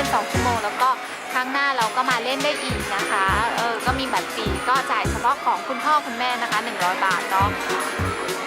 ล่น 2 ชั่วโมง แล้วก็ครั้งหน้าเราก็มาเล่นได้อีกนะคะเออก็มีบัตรฟรีก็จ่ายเฉพาะของคุณพ่อคุณแม่นะคะ 100 บาทเนาะ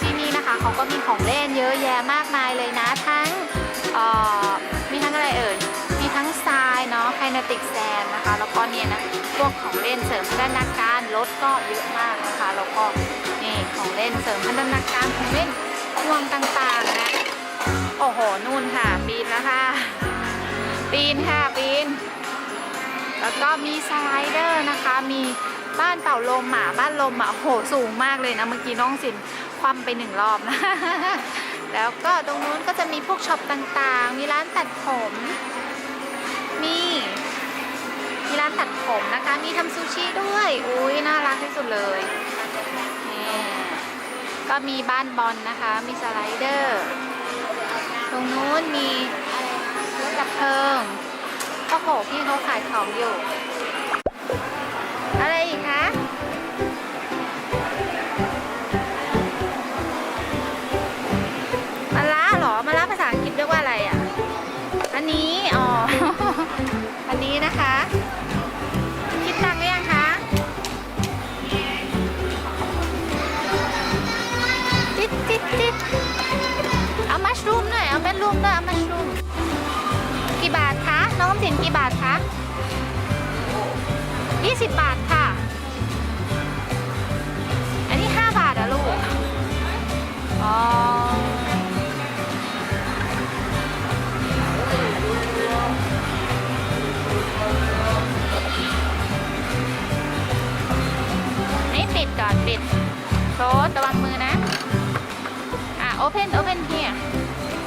ที่นี่นะคะเขาก็มีของเล่นเยอะแยะมากมายเลยนะทั้งเอ่อมีทั้งอะไรเอ่ยมีทั้งทรายเนาะไคนติกแซนนะคะ แล้วก็เนี่ยนะพวกของเล่นเสริมพัฒนาการรถก็เยอะมากนะคะ แล้วก็นี่ของเล่นเสริมพัฒนาการของเล่นห่วงต่างๆนะ โอ้โห นู่นค่ะ ปีนแล้วค่ะ ปีนค่ะปีน แล้วก็มีสไลเดอร์นะคะ มีบ้านเป่าลมหมาบ้านลมอะโอ้โหสูงมากเลยนะเมื่อกี้น้องสินคว่ำไปหนึ่งรอบนะ แล้วก็ตรงนู้นก็จะมีพวกช็อปต่างๆ มีร้านตัดผม มีมีร้านตัดผมนะคะ มีทำซูชิด้วย อุ้ยน่ารักที่สุดเลยนี่ก็มีบ้านบอลนะคะ มีสไลเดอร์ ตรงนู้นมี รถดับเพลิงโอ้โหพี่เขาขายของอยู่ อะไรอีกคะมะ มสินกี่บาทคะ 20 บาทค่ะ อันนี้ 5 บาทอะลูก อ๋อ นี่ปิดก่อนปิดโซดระวังมือนะ อะ open open here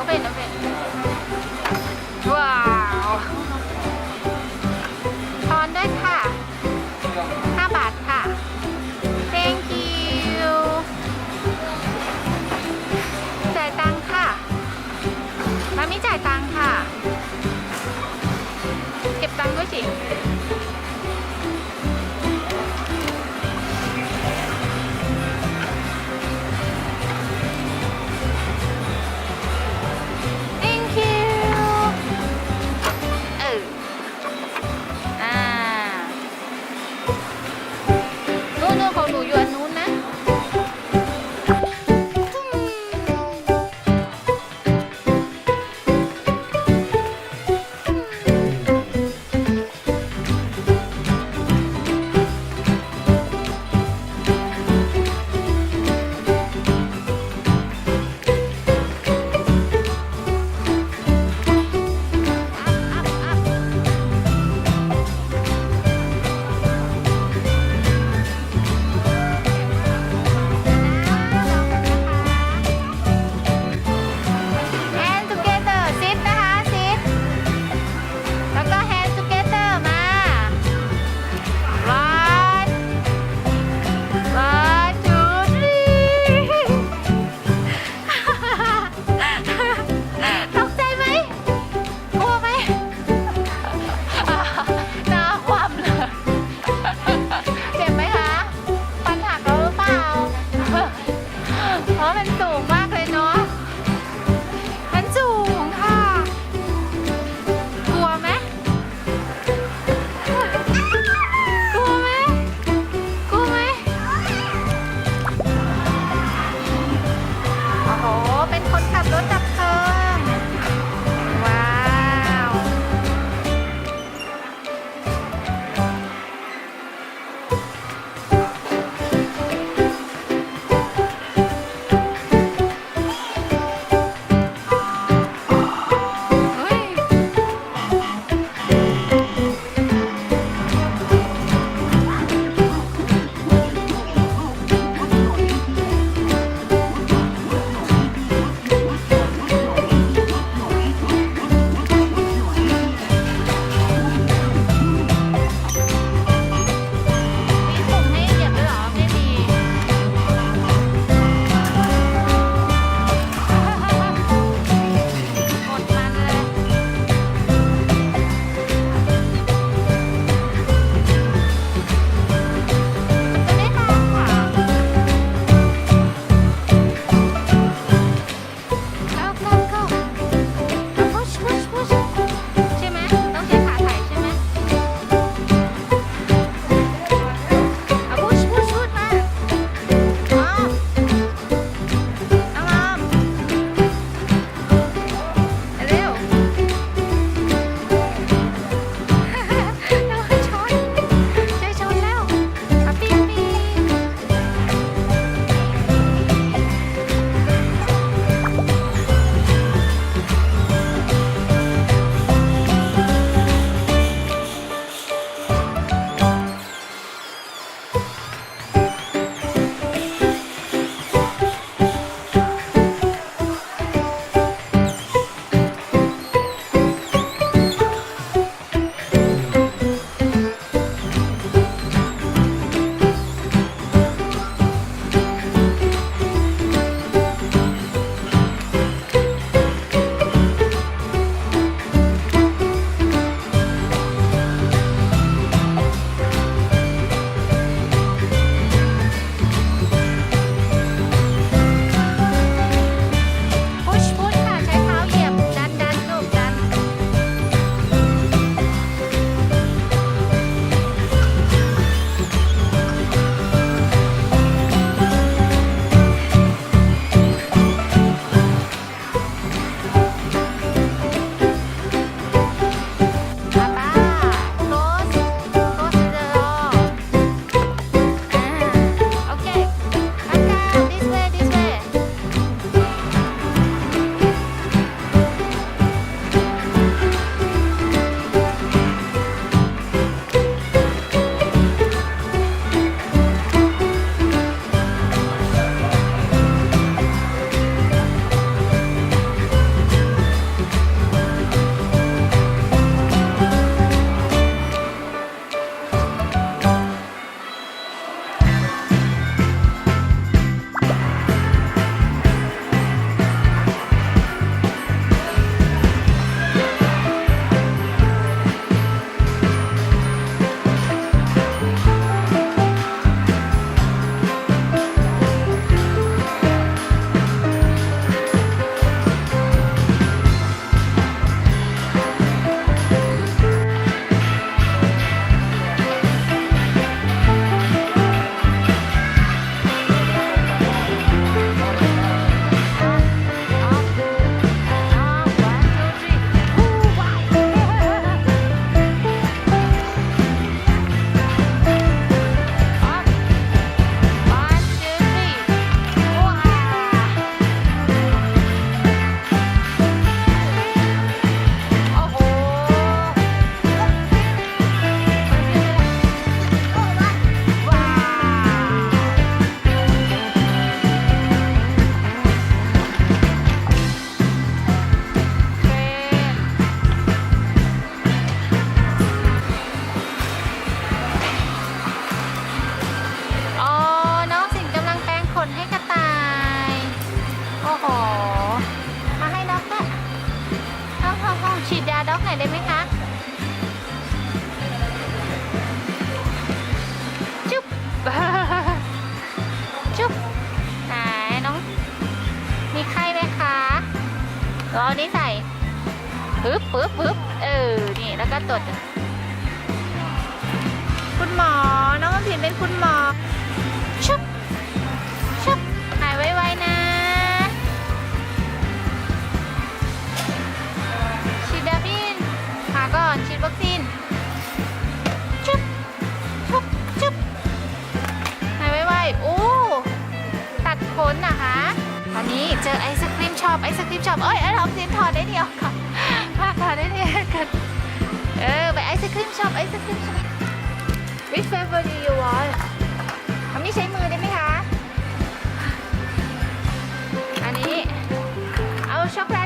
open open เเราเอานี้ใส่ปึ๊บปึ๊บปึ๊บเออ นี่แล้วก็ตด คุณหมอ น้องออมสินเป็นคุณหมอ ชุบ ชุบ หายไวๆนะ ฉีดดาบินหาก่อน ฉีดวัคซีน ชุบ ชุบ ชุบ หายไวๆโอ้ ตัดขนนะคะ อันนี้เจอไอศครีมชอบไอศครีมชอบเอ้ยไอ้ออมสินถอดได้เดียวค่ะพาถอดได้เดียวกันเออไปไอศครีมชอบไอศครีมชอบ Which flavor do you want ทำนี่ใช้มือได้ไหมคะ อันนี้ เอาช็อกโกแลต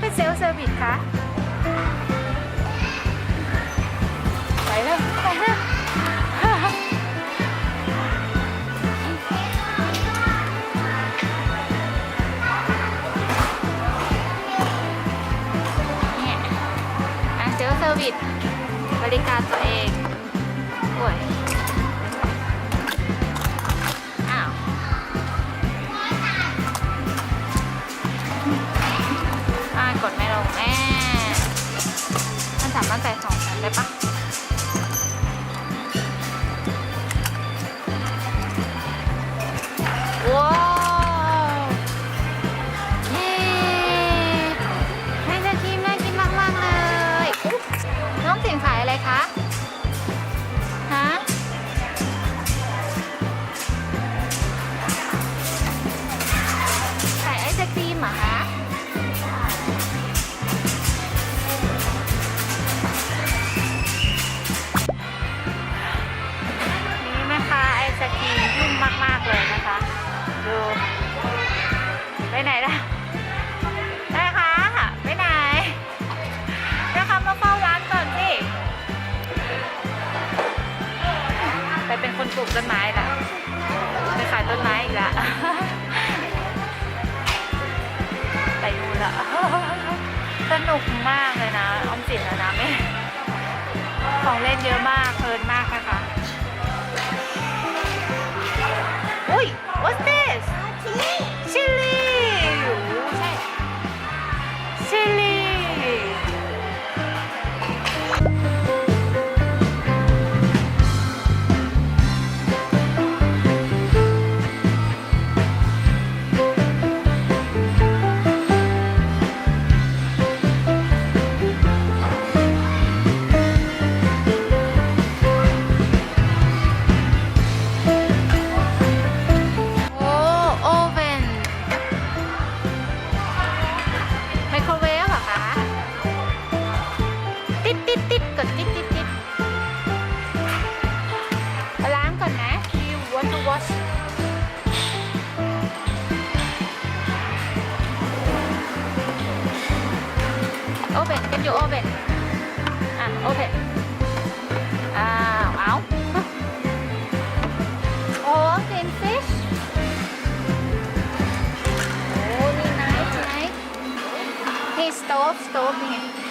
เป็นเซลล์เซอร์วิสคะไปแล้วไปแล้วเนี่ยอะเซลล์เซอร์วิสบริการตัวเอง กดไม่ลงแม่มันสามารถใส่สองชั้นได้ปะ Estou, estou bem.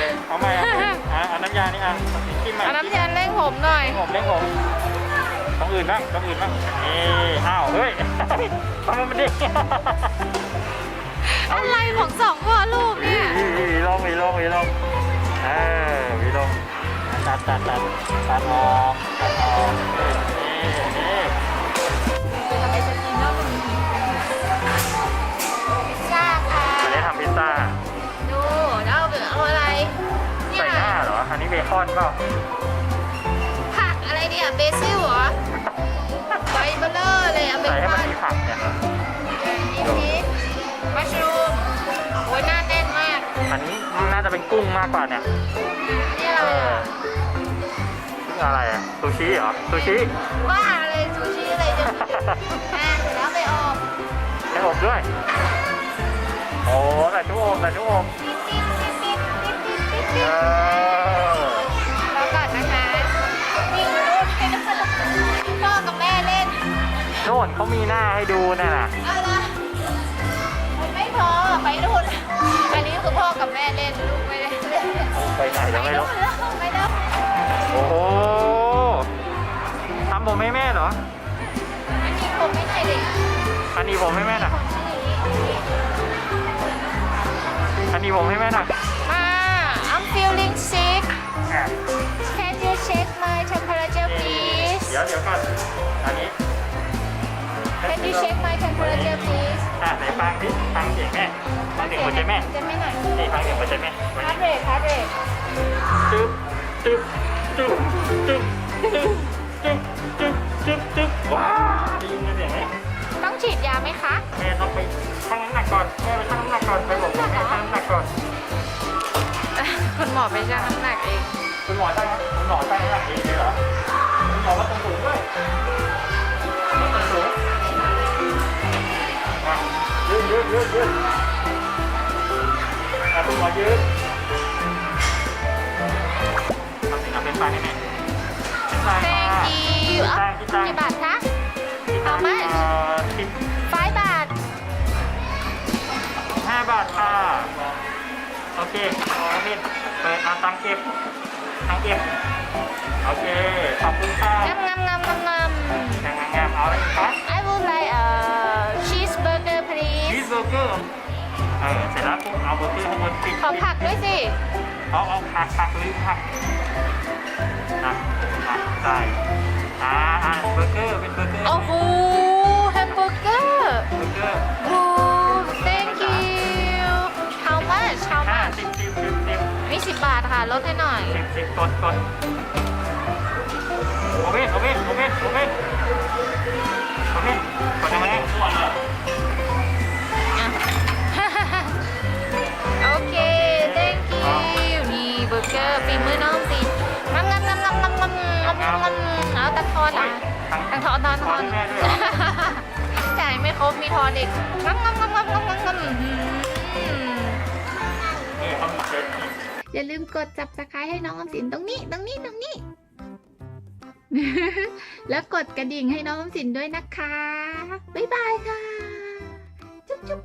เลยเอาใหม่อะอะเอาน้ำยานี่อะจิ้มใหม่เอาน้ำยาเร่งผมหน่อย ผมเล่งผมของอื่นบ้างของอื่นบ้างนี่อ้าวเฮ้ยทำไมมันเด้อะไรของสองพ่อลูกเนี่ย วีลงวีลงวีลงเออวีลงตัดตัดตัดตัดออกตัดออกนี่นี่ น้าเหรออันนี้เบคอนเปล่าผักอะไรเนี่ยเบซิลเหรอใบเบลเลอร์เลยอะเบใส่ให้คมันอนมีผักเนี่ยนี่พีชมัชรูมโอ้ยหน้าแน่นมากอันนี้น่าจะเป็นกุ้งมากกว่าเนี่ยนี่อะไรอะนี่อะไรอะซูชิเหรอซูชิว่าอะไรซูชิอะไรจะอะเสร็จแล้วไปออกให้อบด้วย โอ้ใส่ตู้อบใส่ตู้อบปิ๊บปิ๊บปิ๊บปิ๊บปิ๊บปิ๊บปิ๊บเอปิ๊บอรอ น่นเขามีหน้าให้ดูน่ะนะเอาละมันไม่พอไปนู่นอันนี้คือพ่อกับแม่เล่นลูกไม่ได้เล่นไปไหนไปยังไม่นู่รู้นแล้วไปแล้วโอ้โหทำผมให้แม่เหรออันนี้ผมไม่ไหนเด็กอันนี้ผมให้แม่หน่อยผมชื่ออย่างนี้อันนี้ผมให้แม่หน่อยมา I'm feeling sick อะ Can you check my temperature นี่ please เดี๋ยวเดี๋ยวก่อนอันนี้ Can you check my temperature please อะไหนฟังดิฟังเสียงแม่ฟังเสียงหัวใจแม่จะไม่หน่อยนี่ฟังเสียงหัวใจแม่ heart rate heart rate ตึ๊บตึ๊บตึ๊บตึ๊บตึ๊บตึ๊บตึ๊บตึ๊บตึ๊บว้าวได้ยินเสียงไหมต้องฉีดยาไหมคะ แม่ต้องไปชั่งน้ำหนักก่อนแม่ไปชั่งน้ำหนักก่อนไปบอกแม่ชั่งน้ำหนักก่อนคุณหมอไปชั่งน้ำหนักเองคุณหมอชั่งนะคุณหมอชั่งน้ำหนักเองเลยเหรอคุณหมอวัดตรงสูงด้วย ยืดยืดยืดยืดอะคุณหมอยืดทำสิ่งนั้นเป็นไปให้แม่เป็นไป Thank you อะตังกี่ตังกี่บาทคะ How much? เอ่อสิบ 5 บาท ห้าบาทค่ะ โอเคโอเคเปิดเอาตังค์เก็บตังค์เก็บ โอเค ขอบคุณค่ะงามงามงามงามงามงามงามเอาอะไรอีกคะ I would like a เบอร์เกอร์เออเสร็จแล้วปุ๊บเอาเบอร์เกอร์ข้างบนปิดขอผักด้วยสิ เอาเอาผักผักลืมผักอะอะใส่อ่าอ่าเบอร์เกอร์เป็นเบอร์เกอร์โอ้โหแฮมเบอร์เกอร์เบอร์เกอร์โอ้ thank you how much how ห้า much สิบสิบสิบสิบมีสิบบาทค่ะลดให้หน่อย สิบสิบกดกดโอเว่นโอเว่นโอเว่นโอเว่นโอเว่นกดยังไงโอ งำงำเอาตังทอนอะตังทอนทอนทอนจ่ายไม่ครบมีทอนอีกงำงำงำงำงำงำงำนี่เขามีเซ็ตอย่าลืมกด subscribe ให้น้องออมสินตรงนี้ตรงนี้ตรงนี้ แล้วกดกระดิ่งให้น้องออมสินด้วยนะคะ บ๊ายบายค่ะ จุ๊บจุ๊บ